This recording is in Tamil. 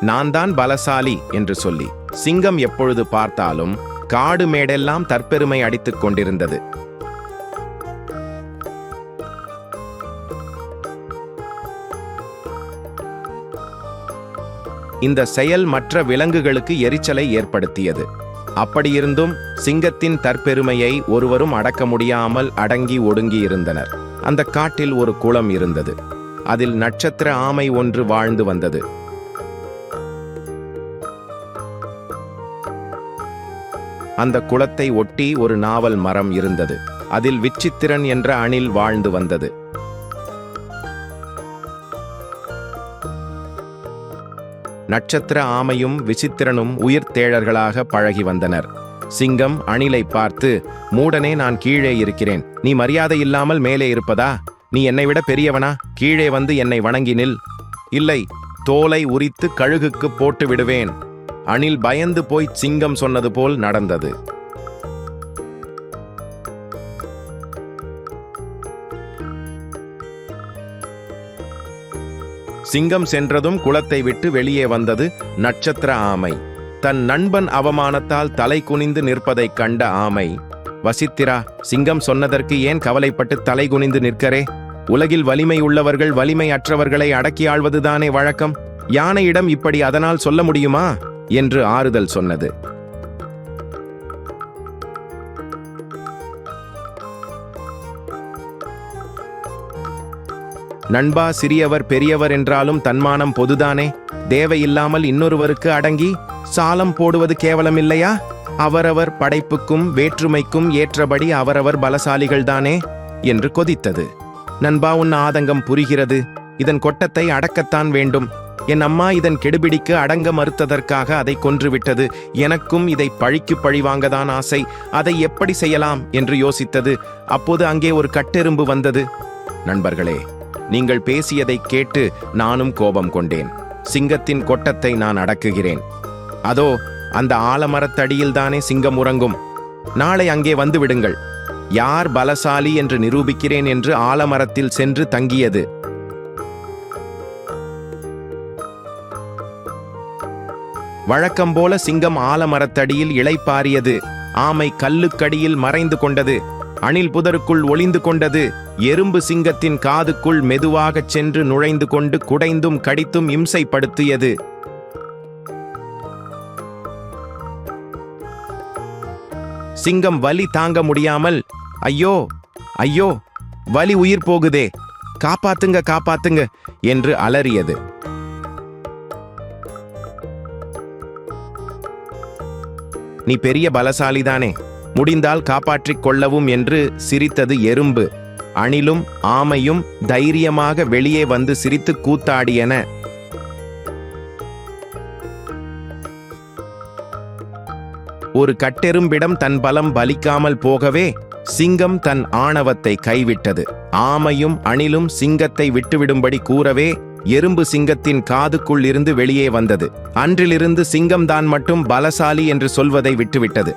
நான் தான் பலசாலி என்று சொல்லி சிங்கம் எப்பொழுது பார்த்தாலும் காடு மேடெல்லாம் தற்பெருமை அடித்துக் கொண்டிருந்தது. இந்த செயல் மற்ற விலங்குகளுக்கு எரிச்சலை ஏற்படுத்தியது. அப்படியிருந்தும் சிங்கத்தின் தற்பெருமையை ஒருவரும் அடக்க முடியாமல் அடங்கி ஒடுங்கி இருந்தனர் அந்த காட்டில் ஒரு குளம் இருந்தது. அதில் நட்சத்திர ஆமை ஒன்று வாழ்ந்து வந்தது. அந்த குளத்தை ஒட்டி ஒரு நாவல் மரம் இருந்தது. அதில் விச்சித்திரன் என்ற அணில் வாழ்ந்து வந்தது. நட்சத்திர ஆமையும் விசித்திரனும் உயிர் தேழர்களாக பழகி வந்தனர். சிங்கம் அணிலை பார்த்து மூடனே நான் கீழே இருக்கிறேன். நீ மரியாதை இல்லாமல் மேலே இருப்பதா? நீ என்னை விட பெரியவனா? கீழே வந்து என்னை வணங்கி நில். இல்லை தோலை உரித்து கழுகுக்கு போட்டு விடுவேன். அணில் பயந்து போய் சிங்கம் சொன்னது போல் நடந்தது. சிங்கம் சென்றதும் குளத்தை விட்டு வெளியே வந்தது நட்சத்திர ஆமை. தன் நண்பன் அவமானத்தால் தலை குனிந்து நிற்பதைக் கண்ட ஆமை. வசித்திரா சிங்கம் சொன்னதற்கு ஏன் கவலைப்பட்டு தலை குனிந்து நிற்கரே உலகில் வலிமை உள்ளவர்கள் வலிமை அற்றவர்களை அடக்கி ஆள்வதுதானே வழக்கம். யானையிடம் இப்படி அதனால் சொல்ல முடியுமா? என்று ஆறுதல் சொன்னது. நண்பா சிறியவர் பெரியவர் என்றாலும் தன்மானம் பொதுதானே? தேவையில்லாமல் இன்னொருவருக்கு அடங்கி சாலம் போடுவது கேவலமில்லையா? அவரவர் படைப்புக்கும் வேற்றுமைக்கும் ஏற்றபடி அவரவர் பலசாலிகள்தானே? என்று கொதித்தது. நண்பா உன் ஆதங்கம் புரிகிறது. இதன் கொட்டத்தை அடக்கத்தான் வேண்டும். என் அம்மா இதன் கெடுபிடிக்கு அடங்க மறுத்ததற்காக அதை கொன்றுவிட்டது. எனக்கும் இதை பழிக்கு பழி வாங்கதான் ஆசை. அதை எப்படி செய்யலாம்? என்று யோசித்தது. அப்போது அங்கே ஒரு கட்டெரும்பு வந்தது. நண்பர்களே நீங்கள் பேசியதைக் கேட்டு நானும் கோபம் கொண்டேன். சிங்கத்தின் கொட்டத்தை நான் அடக்குகிறேன். அதோ அந்த ஆலமரத்தடியில் தானே சிங்கம் உறங்கும். நாளை அங்கே வந்து விடுங்கள். யார் பலசாலி என்று நிரூபிக்கிறேன் என்று ஆலமரத்தில் சென்று தங்கியது. வழக்கம் போல சிங்கம் ஆலமரத்தடியில் இளைப்பாரியது ஆமை கல்லுக்கடியில் மறைந்து கொண்டது. அணில் புதருக்குள் ஒளிந்து கொண்டது. எறும்பு சிங்கத்தின் காதுக்குள் மெதுவாகச் சென்று நுழைந்து கொண்டு குடைந்தும் கடித்தும் இம்சைப்படுத்தியது. சிங்கம் வலி தாங்க முடியாமல் ஐயோ ஐயோ வலி உயிர் போகுதே. காப்பாத்துங்க காப்பாத்துங்க என்று அலறியது. நீ பெரிய பலசாலிதானே? முடிந்தால் காப்பாற்றிக் கொள்ளவும் என்று சிரித்தது எறும்பு. அணிலும் ஆமையும் தைரியமாக வெளியே வந்து சிரித்து கூத்தாடியன. ஒரு கட்டெரும்பிடம் தன் பலம் பலிக்காமல் போகவே சிங்கம் தன் ஆணவத்தை கைவிட்டது. ஆமையும் அணிலும் சிங்கத்தை விட்டுவிடும்படி கூறவே எறும்பு சிங்கத்தின் காதுக்குள் இருந்து வெளியே வந்தது. அன்றிலிருந்து சிங்கம்தான் மட்டும் பலசாலி என்று சொல்வதை விட்டுவிட்டது.